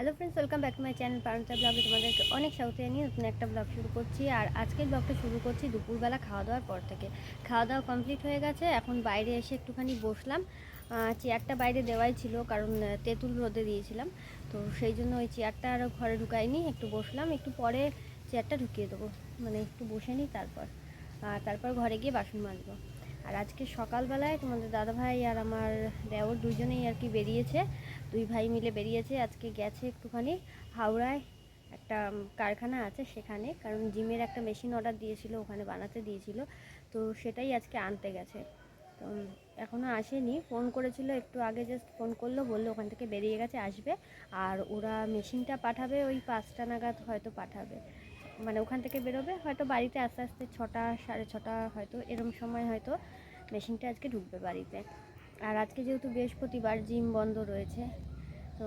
Hello friends welcome back to my channel পারন্তা ব্লগে তোমাদেরকে অনেক স্বাগত জানিয়ে নতুন একটা ব্লগ শুরু করছি। আর আজকের ব্লগটা শুরু করছি দুপুরবেলা খাওয়া দাওয়ার পর থেকে। খাওয়া দাওয়া কমপ্লিট হয়ে গেছে, এখন বাইরে এসে একটুখানি বসলাম। চেয়ারটা বাইরে দেওয়াই ছিল, কারণ তেঁতুল রোদে দিয়েছিলাম। তো সেই জন্য ওই চেয়ারটা আরও ঘরে ঢুকাইনি, একটু বসলাম, একটু পরে চেয়ারটা ঢুকিয়ে দেবো। মানে একটু বসে নিই তারপর। আর তারপর ঘরে গিয়ে বাসন মাজবো। আর আজকে সকালবেলায় তোমাদের দাদাভাই আর আমার দেওর দুজনেই আর কি বেরিয়েছে। দুই ভাই মিলে বেরিয়েছে আজকে গেছে একটুখানি হাওড়ায়। একটা কারখানা আছে সেখানে কারণ জিমের একটা মেশিন অর্ডার দিয়েছিল ওখানে বানাতে দিয়েছিল। তো সেটাই আজকে আনতে গেছে। তো উম, এখনও আসেনি ফোন করেছিল একটু আগে জাস্ট ফোন করল বলল ওখান থেকে বেরিয়ে গেছে আসবে। আর ওরা মেশিনটা পাঠাবে ওই পাঁচটা নাগাদ হয়তো পাঠাবে। মানে ওখান থেকে বেরোবে, হয়তো বাড়িতে আস্তে আস্তে ছটা, সাড়ে ছটা হয়তো এরকম সময় হয়তো মেশিনটা আজকে ঢুকবে বাড়িতে। আর আজকে যেহেতু বৃহস্পতিবার, জিম বন্ধ রয়েছে, তো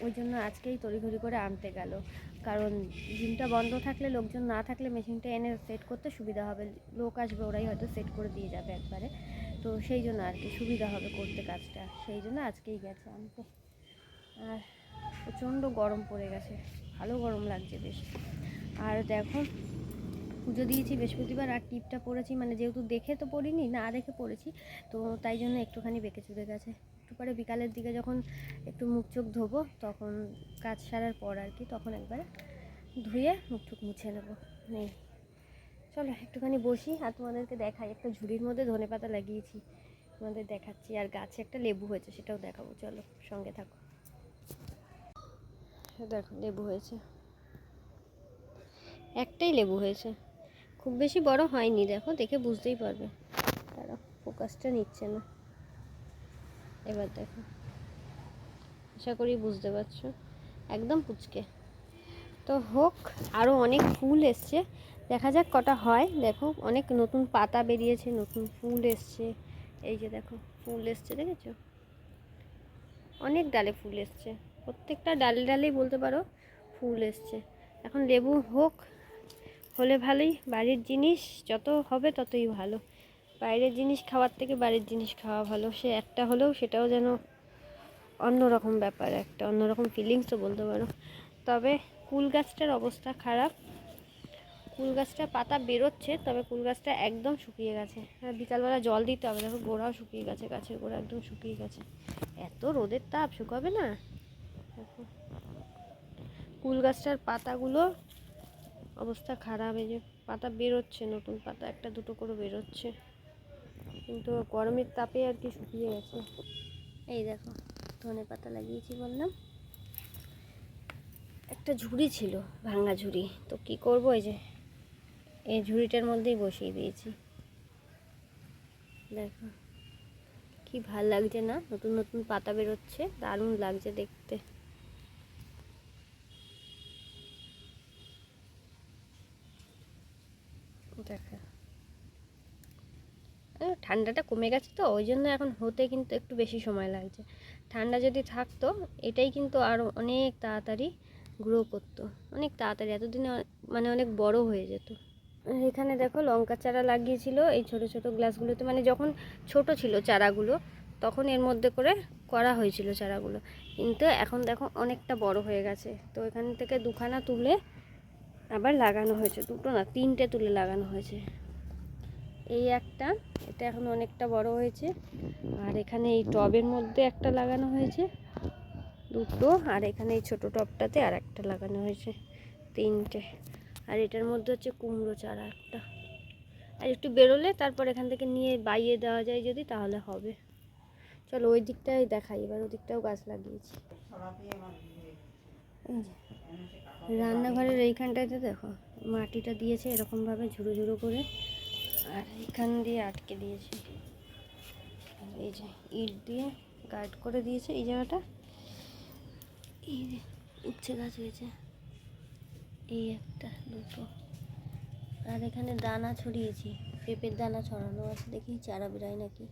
ওই জন্য আজকেই তড়িঘড়ি করে আনতে গেল। কারণ জিমটা বন্ধ থাকলে, লোকজন না থাকলে মেশিনটা এনে সেট করতে সুবিধা হবে। লোক আসবে, ওরাই হয়তো সেট করে দিয়ে যাবে একবারে। তো সেই জন্য আর কি সুবিধা হবে করতে কাজটা। সেই জন্য আজকেই গেছে আনতে। আর প্রচণ্ড গরম পড়ে গেছে। ভালো গরম লাগছে বেশ। আর দেখো, পুজো দিয়েছি, বৃহস্পতিবার আর টিপটা পরেছি মানে যেহেতু দেখে তো পড়িনি, না দেখে পড়েছি, তো তাই জন্য একটুখানি বেঁকে চুরে গেছে। একটু পরে বিকালের দিকে যখন একটু মুখ চোখ ধোবো, তখন কাজ সারার পর আর কি, তখন একবার ধুয়ে মুখ টুক মুছে নেব। নেই চলো, একটুখানি বসি আর তোমাদেরকে দেখাই। একটা ঝুড়ির মধ্যে ধনে পাতা লাগিয়েছি, তোমাদের দেখাচ্ছি। আর গাছে একটা লেবু হয়েছে, সেটাও দেখাবো। চলো, সঙ্গে থাকো। দেখো, লেবু হয়েছে। একটাই লেবু হয়েছে। খুব বেশি বড় হয়নি, দেখো, দেখে বুঝতেই পারবে। তারা ফোকাসটা নিচ্ছে না। এবার দেখো। আশা করি বুঝতে পারছ। একদম পুচকে। তো হোক আরও অনেক ফুল এসছে। দেখা যাক কটা হয়। দেখো, অনেক নতুন পাতা বেরিয়েছে, নতুন ফুল এসছে। এই যে দেখো, ফুল এসছে, দেখেছ? অনেক ডালে ফুল এসছে। প্রত্যেকটা ডালে ডালেই বলতে পারো, ফুল এসছে। এখন লেবু হোক হলে ভালোই, বাড়ির জিনিস যত হবে ততই ভালো। বাইরের জিনিস খাওয়ার থেকে বাড়ির জিনিস খাওয়া ভালো। সে একটা হলেও সেটাও যেন অন্যরকম ব্যাপার, একটা অন্যরকম ফিলিংসও বলতে পারো। তবে কুল গাছটার অবস্থা খারাপ। কুল গাছটা পাতা বেরোচ্ছে, তবে কুল গাছটা একদম শুকিয়ে গেছে। হ্যাঁ বিকালবেলা জল দিতে হবে। দেখো, গোড়াও শুকিয়ে গেছে, গাছের গোড়া একদম শুকিয়ে গেছে। এত রোদের তাপ, শুকাবে না? কুল গাছটার পাতাগুলো অবস্থা খারাপ, এই যে পাতা বেরোচ্ছে, নতুন পাতা, একটা দুটো করে বেরোচ্ছে। কিন্তু গরমের তাপে আর কি শুকিয়ে গেছে। এই দেখো, ধনে পাতা লাগিয়েছি বললাম। একটা ঝুড়ি ছিল ভাঙা ঝুড়ি। তো কি করব, এই যে, এই ঝুড়িটার মধ্যেই বসিয়ে দিয়েছি। দেখো, কি ভালো লাগছে না? নতুন নতুন পাতা বেরোচ্ছে, দারুণ লাগছে দেখতে। দেখা ঠান্ডাটা কমে গেছে তো, ওই জন্য এখন হতে কিন্তু একটু বেশি সময় লাগছে। ঠান্ডা যদি থাকতো, এটাই কিন্তু আরও অনেক তাড়াতাড়ি গ্রো করতো। অনেক তাড়াতাড়ি, এতদিনে মানে অনেক বড় হয়ে যেত। এখানে দেখো লঙ্কা চারা লাগিয়েছিল, এই ছোট ছোট গ্লাসগুলোতে মানে যখন ছোট ছিল চারাগুলো, তখন এর মধ্যে করে করা হয়েছিল চারাগুলো। কিন্তু এখন দেখো অনেকটা বড় হয়ে গেছে। তো এখান থেকে দুখানা তুলে আবার লাগানো হয়েছে, দুটো না, তিনটে তুলে লাগানো হয়েছে। এই একটা, এটা এখন অনেকটা বড় হয়েছে, আর এখানে এই টবের মধ্যে একটা লাগানো হয়েছে, দুটো, আর এখানে এই ছোটো টবটাতে আর একটা লাগানো হয়েছে, তিনটে। আর এটার মধ্যে হচ্ছে কুমড়ো চারা একটা। আর একটু বেরোলে তারপর এখান থেকে নিয়ে বাইয়ে দেওয়া যায় যদি, তাহলে হবে। চলো ওই দিকটাই দেখাই, এবার ওই দিকটাও গাছ লাগিয়েছি। রান্নাঘরের এইখানটাতে দেখো, মাটিটা দিয়েছে এরকমভাবে ঝুড়ো ঝুড়ো করে, আর এখান দিয়ে আটকে দিয়েছে। এই যে ইট দিয়ে গার্ড করে দিয়েছে এই জায়গাটা। এই যে উচ্ছে গাছ হয়েছে। এই একটা, দুটো। আর এখানে দানা ছড়িয়েছি, পেঁপের দানা ছড়ানো আছে দেখি, চারা বেরায় নাকি।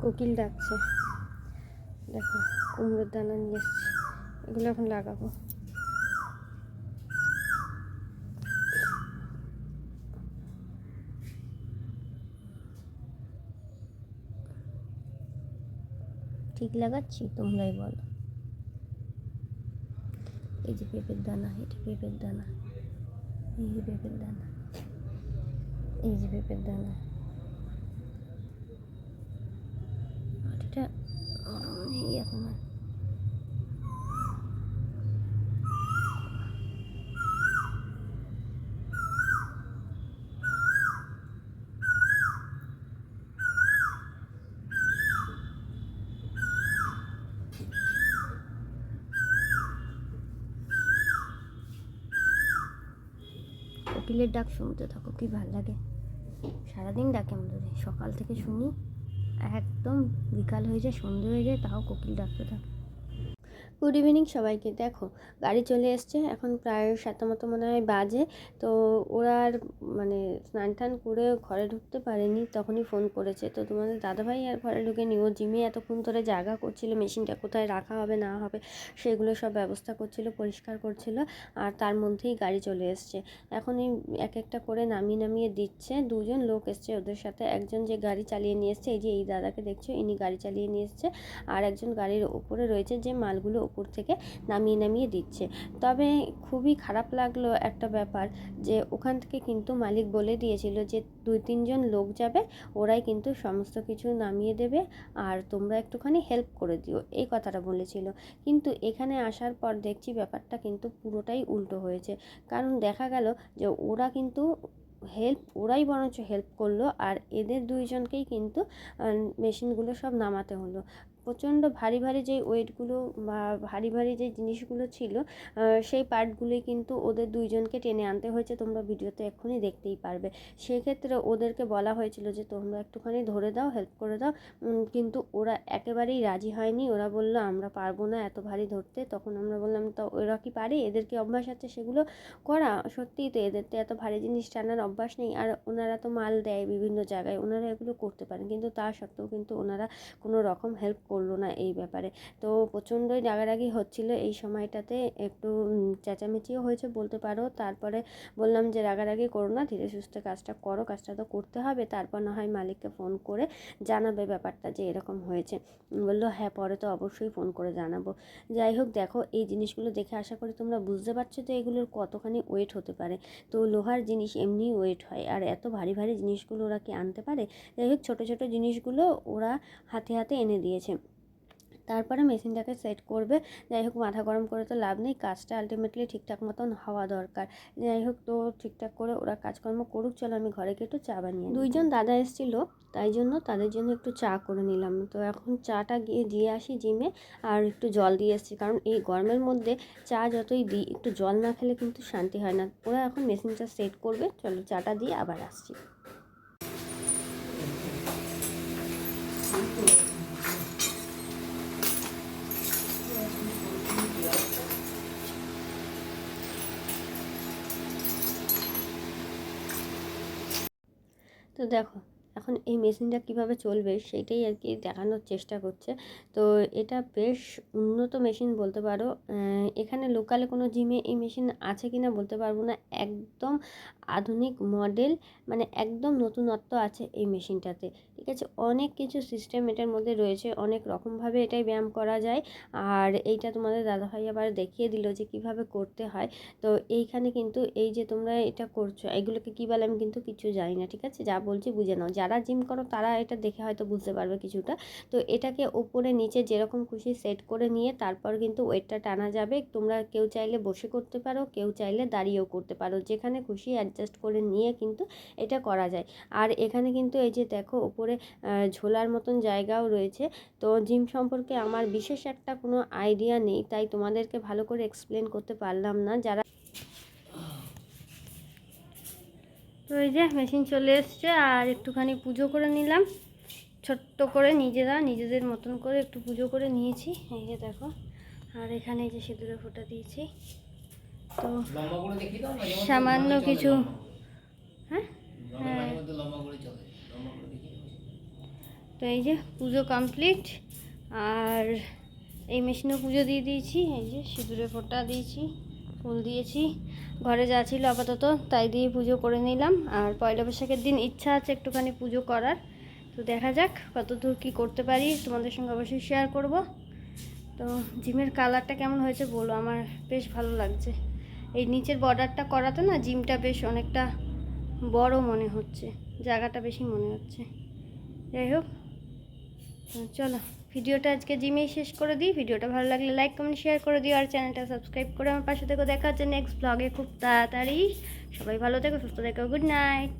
কোকিল ডাকছে। দেখো, কুমড়োর দানা নিয়ে এসছি। এগুলো এখন লাগাবো। ঠিক লাগাচ্ছি? তোমরাই বলো। এই যে পেঁপের দানা এটা পেঁপের দানা, এই যে পেঁপের দানা, এই যে পেঁপের দানা। আর এটা কোকিলের ডাক শুনতে থাকো কি ভালো লাগে? সারাদিন ডাকে আমাদের সকাল থেকে শুনি। একদম বিকাল হয়ে যায় সন্ধে হয়ে যায় তাও কোকিল ডাকতে থাকে। গুড ইভিনিং সবাইকে। দেখো, গাড়ি চলে এসছে। এখন প্রায় সাতটা মতো মনে হয় বাজে। তো ওরা আর মানে স্নান টান করে ঘরে ঢুকতে পারেনি, তখনই ফোন করেছে। তো তোমাদের দাদাভাই আর ঘরে ঢুকে নিও জিমে এতক্ষণ ধরে জায়গা করছিল মেশিনটা কোথায় রাখা হবে, না হবে, সেগুলো সব ব্যবস্থা করছিল, পরিষ্কার করছিল, আর তার মধ্যেই গাড়ি চলে এসছে। এখন এই এক একটা করে নামিয়ে নামিয়ে দিচ্ছে। দুজন লোক এসছে ওদের সাথে। একজন যে গাড়ি চালিয়ে নিয়ে এসছে, এই যে এই দাদাকে দেখছ, ইনি গাড়ি চালিয়ে নিয়ে এসছে। আর একজন গাড়ির ওপরে রয়েছে যে মালগুলো ওপর থেকে নামিয়ে নামিয়ে দিচ্ছে। তবে খুবই খারাপ লাগল একটা ব্যাপার যে ওখান থেকে কিন্তু মালিক বলে দিয়েছিল যে দুই, তিনজন লোক যাবে, ওরাই কিন্তু সমস্ত কিছু নামিয়ে দেবে আর তোমরা একটুখানি হেল্প করে দিও, এই কথাটা বলেছিল। কিন্তু এখানে আসার পর দেখছি ব্যাপারটা কিন্তু পুরোটাই উল্টো হয়েছে। কারণ দেখা গেল যে ওরা কিন্তু হেল্প ওরাই বরঞ্চ হেল্প করল আর এদের দুইজনকেই কিন্তু মেশিনগুলো সব নামাতে হলো। প্রচণ্ড ভারী ভারী যে ওয়েটগুলো বা ভারী ভারী যে জিনিসগুলো ছিল সেই পার্টগুলোই কিন্তু ওদের দুইজনকে টেনে আনতে হয়েছে। তোমরা ভিডিওতে এক্ষুনি দেখতেই পারবে। সেক্ষেত্রে ওদেরকে বলা হয়েছিল যে, তোমরা একটুখানি ধরে দাও হেল্প করে দাও। কিন্তু ওরা একেবারেই রাজি হয়নি। ওরা বলল, আমরা পারব না এত ভারী ধরতে। তখন আমরা বললাম, তো ওরা কি পারে? এদেরকে অভ্যাস আছে সেগুলো করা? সত্যিই তো এদের তো এত ভারী জিনিস টানার অভ্যাস নেই। আর ওনারা তো মাল দেয় বিভিন্ন জায়গায়। ওনারা এগুলো করতে পারেন। কিন্তু তা সত্ত্বেও কিন্তু ওনারা কোনো রকম হেল্প করল না এই ব্যাপারে। তো প্রচণ্ডই রাগারাগি হচ্ছিল এই সময়টাতে। একটু চেঁচামেচিও হয়েছে বলতে পারো। তারপরে বললাম যে, রাগারাগি করো না, ধীরে সুস্থে কাজটা করো, কাজটা তো করতে হবে। তারপর না হয় মালিককে ফোন করে জানাবে ব্যাপারটা যে, এরকম হয়েছে। বলল হ্যাঁ পরে তো অবশ্যই ফোন করে জানাব। যাই হোক, দেখো, এই জিনিসগুলো দেখে আশা করি তোমরা বুঝতে পারছ তো এগুলোর কতখানি ওয়েট হতে পারে। তো লোহার জিনিস এমনিই ওয়েট হয়। আর এত ভারী ভারী জিনিসগুলো ওরা কি আনতে পারে? যাই হোক, ছোটো ছোটো জিনিসগুলো ওরা হাতে হাতে এনে দিয়েছে। তারপরে মেশিনটাকে সেট করবে। যাই হোক, মাথা গরম করে তো লাভ নেই, কাজটা আলটিমেটলি ঠিকঠাক মতন হওয়া দরকার। যাই হোক, তো ঠিকঠাক করে ওরা কাজকর্ম করুক, চলো আমি ঘরে গিয়ে একটু চা বানিয়ে দুইজন দাদা এসেছিল, তাই জন্য তাদের জন্য একটু চা করে নিলাম। তো এখন চাটা গিয়ে দিয়ে আসি জিমে, আর একটু জল দিয়ে এসেছি, কারণ এই গরমের মধ্যে চা যতই দিই, একটু জল না খেলে কিন্তু শান্তি হয় না। ওরা এখন মেশিনটা সেট করবে, চলো চাটা দিয়ে আবার আসছি। তো দেখো, এখন এই মেশিনটা কীভাবে চলবে সেটাই আর কি দেখানোর চেষ্টা করছে। তো এটা বেশ উন্নত মেশিন বলতে পারো। এখানে লোকালে কোনো জিমে এই মেশিন আছে কি না বলতে পারব না। একদম আধুনিক মডেল মানে একদম নতুনত্ব আছে এই মেশিনটাতে। ঠিক আছে? অনেক কিছু সিস্টেম এটার মধ্যে রয়েছে, অনেক রকমভাবে এটাই ব্যায়াম করা যায়। আর এইটা তোমাদের দাদাভাই আবার দেখিয়ে দিল যে কীভাবে করতে হয়। তো এইখানে কিন্তু এই যে তোমরা এটা করছ, এগুলোকে কী বলে আমি কিন্তু কিছু জানি না, ঠিক আছে? যা বলছি বুঝে নাও। যারা জিম করো তারা এটা দেখে হয়তো বুঝতে পারবে কিছুটা। তো এটাকে ওপরে নিচে যেরকম খুশি সেট করে নিয়ে তারপর কিন্তু ওয়েটটা টানা যাবে। তোমরা কেউ চাইলে বসে করতে পারো, কেউ চাইলে দাঁড়িয়েও করতে পারো। যেখানে খুশি অ্যাডজাস্ট করে নিয়ে কিন্তু এটা করা যায়। আর এখানে কিন্তু এই যে দেখো আহ, ঝোলার মতন জায়গাও রয়েছে। তো জিম সম্পর্কে আমার বিশেষ একটা কোনো আইডিয়া নেই তাই তোমাদেরকে ভালো করে এক্সপ্লেন করতে পারলাম না। যারা তো এই যে মেশিন চলে এসছে আর একটুখানি পুজো করে নিলাম। ছোট্ট করে নিজেরা নিজেদের মতন করে একটু পুজো করে নিয়েছি। এই যে দেখো আর এখানে এই যে সিঁদুরে ফোঁটা দিয়েছি। তো সামান্য কিছু। হ্যাঁ? দেখি তো এই যে পুজো কমপ্লিট আর এই মেশিনেও পুজো দিয়ে দিয়েছি এই যে সিঁদুরে ফোঁটা দিয়েছি ফুল দিয়েছি ঘরে যা ছিল আপাতত তাই দিয়ে পুজো করে নিলাম। আর পয়লা বৈশাখের দিন ইচ্ছা আছে একটুখানি পুজো করার তো দেখা যাক কত দূর কী করতে পারি তোমাদের সঙ্গে অবশ্যই শেয়ার করব। তো জিমের কালারটা কেমন হয়েছে বলো আমার বেশ ভালো লাগছে। এই নিচের বর্ডারটা করাতে না জিমটা বেশ অনেকটা বড় মনে হচ্ছে। জায়গাটা বেশি মনে হচ্ছে। যাই হোক চলো, ভিডিওটা আজকে জিমেই শেষ করে দিই। ভিডিওটা ভালো লাগলে লাইক কমেন্ট শেয়ার করে দিও। আর চ্যানেলটা সাবস্ক্রাইব করে আমার পাশে থেকে দেখা হচ্ছে নেক্সট ব্লগে খুব তাড়াতাড়ি। সবাই ভালো থেকো, সুস্থ থেকো গুড নাইট